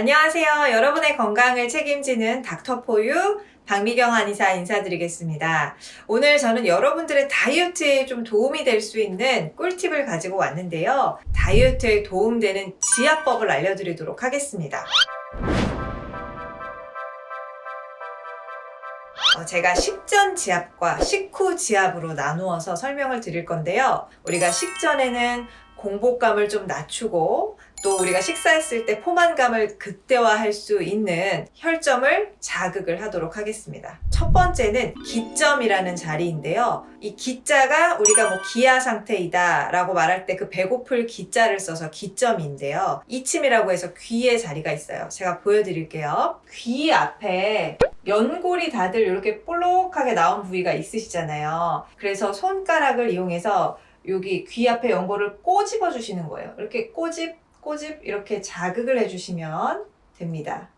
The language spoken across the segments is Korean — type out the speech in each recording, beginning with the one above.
안녕하세요. 여러분의 건강을 책임지는 닥터포유 박미경 한의사 인사드리겠습니다. 오늘 저는 여러분들의 다이어트에 좀 도움이 될 수 있는 꿀팁을 가지고 왔는데요. 다이어트에 도움되는 지압법을 알려드리도록 하겠습니다. 어, 제가 식전 지압과 식후 지압으로 나누어서 설명을 드릴 건데요. 우리가 식전에는 공복감을 좀 낮추고 또 우리가 식사했을 때 포만감을 극대화할 수 있는 혈점을 자극을 하도록 하겠습니다. 첫 번째는 기점이라는 자리인데요. 이 기자가 우리가 뭐 기아 상태이다 라고 말할 때 그 배고플 기자를 써서 기점인데요. 이침이라고 해서 귀의 자리가 있어요. 제가 보여드릴게요. 귀 앞에 연골이 다들 이렇게 볼록하게 나온 부위가 있으시잖아요. 그래서 손가락을 이용해서 여기 귀 앞에 연골을 꼬집어 주시는 거예요. 이렇게 꼬집, 꼬집 이렇게 자극을 해주시면 됩니다.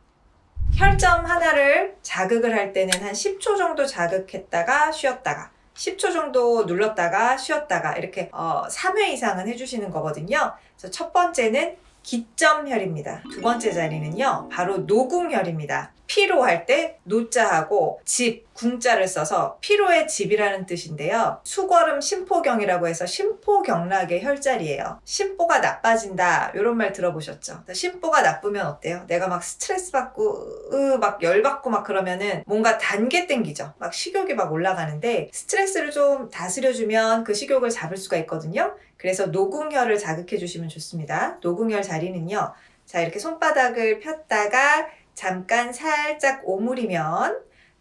혈점 하나를 자극을 할 때는 한 10초 정도 자극했다가 쉬었다가 10초 정도 눌렀다가 쉬었다가 이렇게 어, 3회 이상은 해주시는 거거든요. 그래서 첫 번째는 기점혈입니다. 두 번째 자리는요, 바로 노궁혈입니다. 피로할 때 노자하고 집, 궁자를 써서 피로의 집이라는 뜻인데요. 수거름 심포경이라고 해서 심포경락의 혈자리예요. 심보가 나빠진다 이런 말 들어보셨죠? 심보가 나쁘면 어때요? 내가 막 스트레스 받고 으, 막 열받고 막 그러면은 뭔가 단계 땡기죠. 막 식욕이 막 올라가는데 스트레스를 좀 다스려주면 그 식욕을 잡을 수가 있거든요. 그래서 노궁혈을 자극해 주시면 좋습니다. 노궁혈 자리는요. 자 이렇게 손바닥을 폈다가 잠깐 살짝 오므리면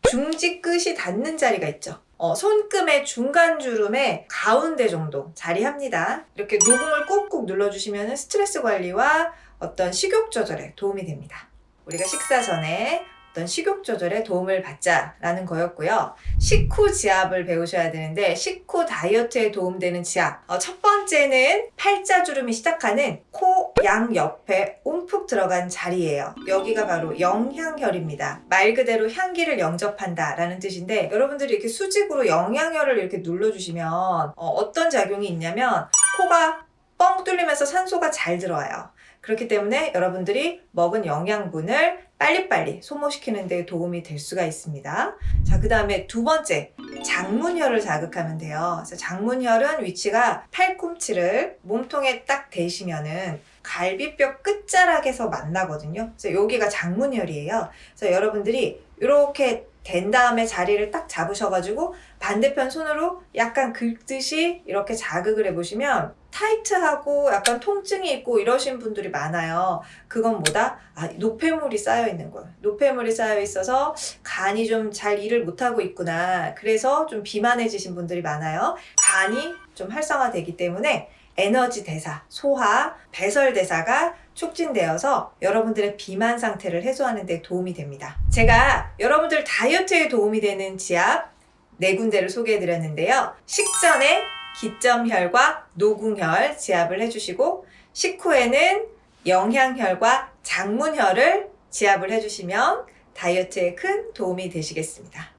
중지 끝이 닿는 자리가 있죠. 어, 손금의 중간 주름의 가운데 정도 자리합니다. 이렇게 녹음을 꾹꾹 눌러주시면 스트레스 관리와 어떤 식욕 조절에 도움이 됩니다. 우리가 식사 전에 어떤 식욕 조절에 도움을 받자라는 거였고요. 식후 지압을 배우셔야 되는데 식후 다이어트에 도움되는 지압. 어, 첫 번째는 팔자주름이 시작하는 코 양 옆에 움푹 들어간 자리예요. 여기가 바로 영향혈입니다. 말 그대로 향기를 영접한다라는 뜻인데 여러분들이 이렇게 수직으로 영향혈을 이렇게 눌러주시면 어, 떤 작용이 있냐면 코가 뻥 뚫리면서 산소가 잘 들어와요. 그렇기 때문에 여러분들이 먹은 영양분을 빨리빨리 소모시키는 데 도움이 될 수가 있습니다. 자, 그 다음에 두 번째, 장문혈을 자극하면 돼요. 장문혈은 위치가 팔꿈치를 몸통에 딱 대시면은 갈비뼈 끝자락에서 만나거든요. 그래서 여기가 장문혈이에요. 그래서 여러분들이 이렇게 된 다음에 자리를 딱 잡으셔가지고 반대편 손으로 약간 긁듯이 이렇게 자극을 해보시면 타이트하고 약간 통증이 있고 이러신 분들이 많아요. 그건 뭐다? 아, 노폐물이 쌓여 있는 거예요. 노폐물이 쌓여 있어서 간이 좀 잘 일을 못하고 있구나. 그래서 좀 비만해지신 분들이 많아요. 간이 좀 활성화되기 때문에 에너지 대사, 소화, 배설 대사가 촉진되어서 여러분들의 비만 상태를 해소하는 데 도움이 됩니다. 제가 여러분들 다이어트에 도움이 되는 지압 네 군데를 소개해 드렸는데요. 식전에 기점혈과 노궁혈 지압을 해주시고 식후에는 영향혈과 장문혈을 지압을 해주시면 다이어트에 큰 도움이 되시겠습니다.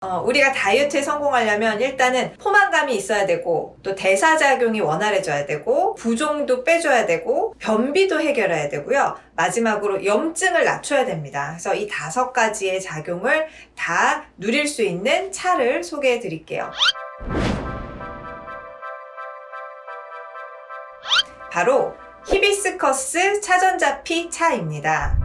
어, 우리가 다이어트에 성공하려면 일단은 포만감이 있어야 되고 또 대사작용이 원활해져야 되고 부종도 빼줘야 되고 변비도 해결해야 되고요. 마지막으로 염증을 낮춰야 됩니다. 그래서 이 다섯 가지의 작용을 다 누릴 수 있는 차를 소개해 드릴게요. 바로 히비스커스 차전자피 차입니다.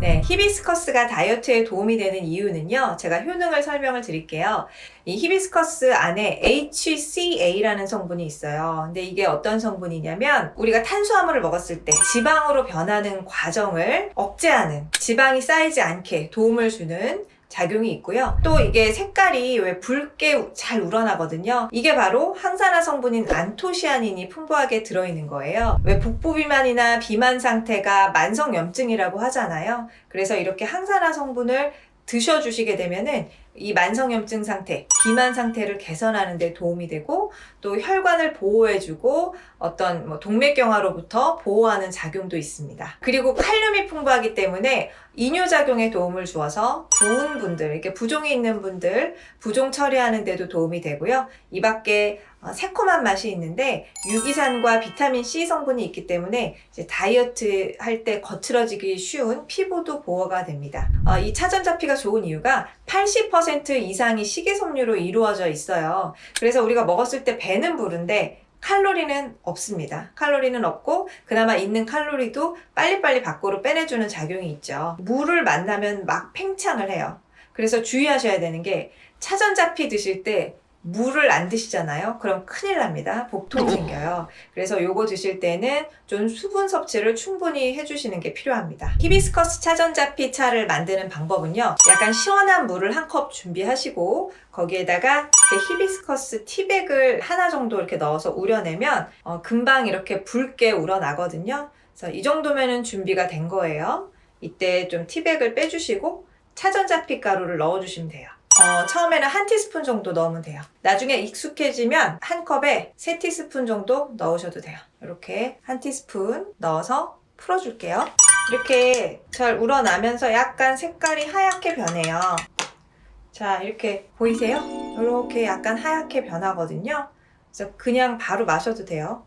네, 히비스커스가 다이어트에 도움이 되는 이유는요. 제가 효능을 설명을 드릴게요. 이 히비스커스 안에 HCA라는 성분이 있어요. 근데 이게 어떤 성분이냐면 우리가 탄수화물을 먹었을 때 지방으로 변하는 과정을 억제하는 지방이 쌓이지 않게 도움을 주는 작용이 있고요. 또 이게 색깔이 왜 붉게 잘 우러나거든요. 이게 바로 항산화 성분인 안토시아닌이 풍부하게 들어있는 거예요. 왜 복부 비만이나 비만 상태가 만성 염증이라고 하잖아요. 그래서 이렇게 항산화 성분을 드셔주시게 되면은 이 만성염증 상태, 비만 상태를 개선하는 데 도움이 되고 또 혈관을 보호해주고 어떤 뭐 동맥경화로부터 보호하는 작용도 있습니다. 그리고 칼륨이 풍부하기 때문에 이뇨작용에 도움을 주어서 부은 분들, 이렇게 부종이 있는 분들 부종 처리하는 데도 도움이 되고요. 이 밖에 어, 새콤한 맛이 있는데 유기산과 비타민 C 성분이 있기 때문에 다이어트 할 때 거칠어지기 쉬운 피부도 보호가 됩니다. 어, 이 차전자피가 좋은 이유가 80% 이상이 식이섬유로 이루어져 있어요. 그래서 우리가 먹었을 때 배는 부른데 칼로리는 없습니다. 칼로리는 없고 그나마 있는 칼로리도 빨리빨리 밖으로 빼내주는 작용이 있죠. 물을 만나면 막 팽창을 해요. 그래서 주의하셔야 되는 게 차전자피 드실 때 물을 안 드시잖아요. 그럼 큰일 납니다. 복통 생겨요. 그래서 요거 드실 때는 좀 수분 섭취를 충분히 해주시는 게 필요합니다. 히비스커스 차전자피 차를 만드는 방법은요. 약간 시원한 물을 한 컵 준비하시고 거기에다가 이렇게 히비스커스 티백을 하나 정도 이렇게 넣어서 우려내면 어, 금방 이렇게 붉게 우러나거든요. 그래서 이 정도면은 준비가 된 거예요. 이때 좀 티백을 빼주시고 차전자피 가루를 넣어주시면 돼요. 어, 처음에는 한 티스푼 정도 넣으면 돼요. 나중에 익숙해지면 한 컵에 세 티스푼 정도 넣으셔도 돼요. 이렇게 한 티스푼 넣어서 풀어줄게요. 이렇게 잘 우러나면서 약간 색깔이 하얗게 변해요. 자, 이렇게 보이세요? 이렇게 약간 하얗게 변하거든요. 그래서 그냥 바로 마셔도 돼요.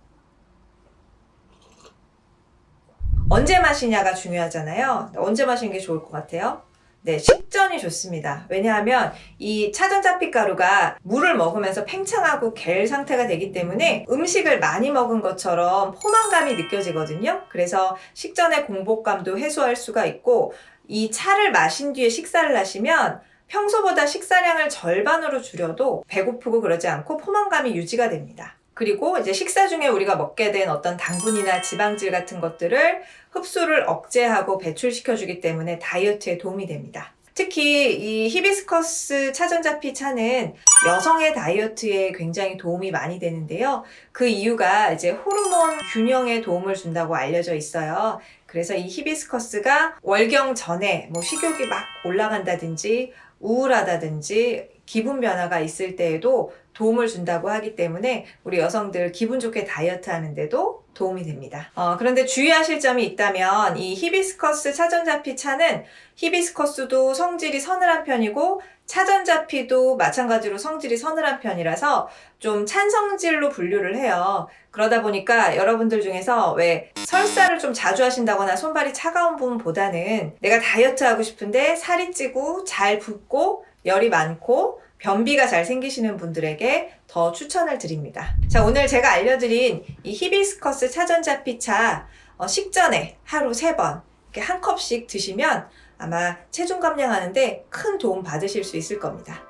언제 마시냐가 중요하잖아요. 언제 마시는 게 좋을 것 같아요? 네, 식전이 좋습니다. 왜냐하면 이 차전자피 가루가 물을 먹으면서 팽창하고 갤 상태가 되기 때문에 음식을 많이 먹은 것처럼 포만감이 느껴지거든요. 그래서 식전의 공복감도 해소할 수가 있고 이 차를 마신 뒤에 식사를 하시면 평소보다 식사량을 절반으로 줄여도 배고프고 그러지 않고 포만감이 유지가 됩니다. 그리고 이제 식사 중에 우리가 먹게 된 어떤 당분이나 지방질 같은 것들을 흡수를 억제하고 배출시켜주기 때문에 다이어트에 도움이 됩니다. 특히 이 히비스커스 차전자피 차는 여성의 다이어트에 굉장히 도움이 많이 되는데요. 그 이유가 이제 호르몬 균형에 도움을 준다고 알려져 있어요. 그래서 이 히비스커스가 월경 전에 뭐 식욕이 막 올라간다든지 우울하다든지 기분 변화가 있을 때에도 도움을 준다고 하기 때문에 우리 여성들 기분 좋게 다이어트 하는데도 도움이 됩니다. 어, 그런데 주의하실 점이 있다면 이 히비스커스 차전자피 차는 히비스커스도 성질이 서늘한 편이고 차전자피도 마찬가지로 성질이 서늘한 편이라서 좀 찬성질로 분류를 해요. 그러다 보니까 여러분들 중에서 왜 설사를 좀 자주 하신다거나 손발이 차가운 분보다는 내가 다이어트 하고 싶은데 살이 찌고 잘 붓고 열이 많고 변비가 잘 생기시는 분들에게 더 추천을 드립니다. 자, 오늘 제가 알려드린 이 히비스커스 차전자피차 어, 식전에 하루 3번 이렇게 한 컵씩 드시면 아마 체중 감량하는데 큰 도움 받으실 수 있을 겁니다.